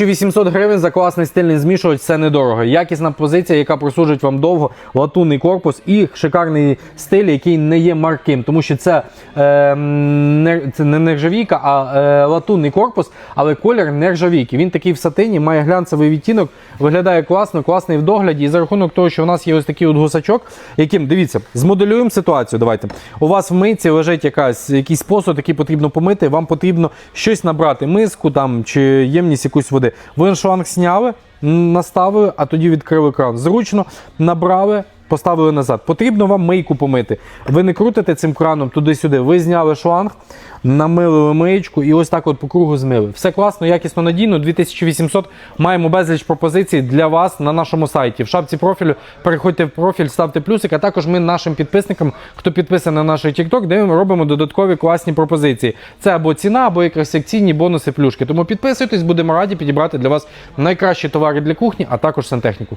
800 гривень за класний стильний змішувач це недорого. Якісна позиція, яка прослужить вам довго, латунний корпус і шикарний стиль, який не є марким, тому що це, е, не, це не нержавійка, а е, латунний корпус, але колір нержавійки. Він такий в сатині, має глянцевий відтінок, виглядає класно, класний в догляді. І за рахунок того, що у нас є ось такий от гусачок, яким дивіться, змоделюємо ситуацію. Давайте. У вас в митці лежить якась якийсь посуд, який потрібно помити. Вам потрібно щось набрати, миску там чи ємність якусь води. Ви шланг зняли, наставили, а тоді відкрили кран. Зручно набрали. Поставили назад. Потрібно вам мийку помити. Ви не крутите цим краном туди-сюди. Ви зняли шланг, намилили миєчку і ось так от по кругу змили. Все класно, якісно, надійно. 2800 маємо безліч пропозицій для вас на нашому сайті. В шапці профілю переходьте в профіль, ставте плюсик. А також ми нашим підписникам, хто підписаний на наш TikTok, де ми робимо додаткові класні пропозиції. Це або ціна, або якраз секційні бонуси плюшки. Тому підписуйтесь, будемо раді підібрати для вас найкращі товари для кухні, а також сантехніку.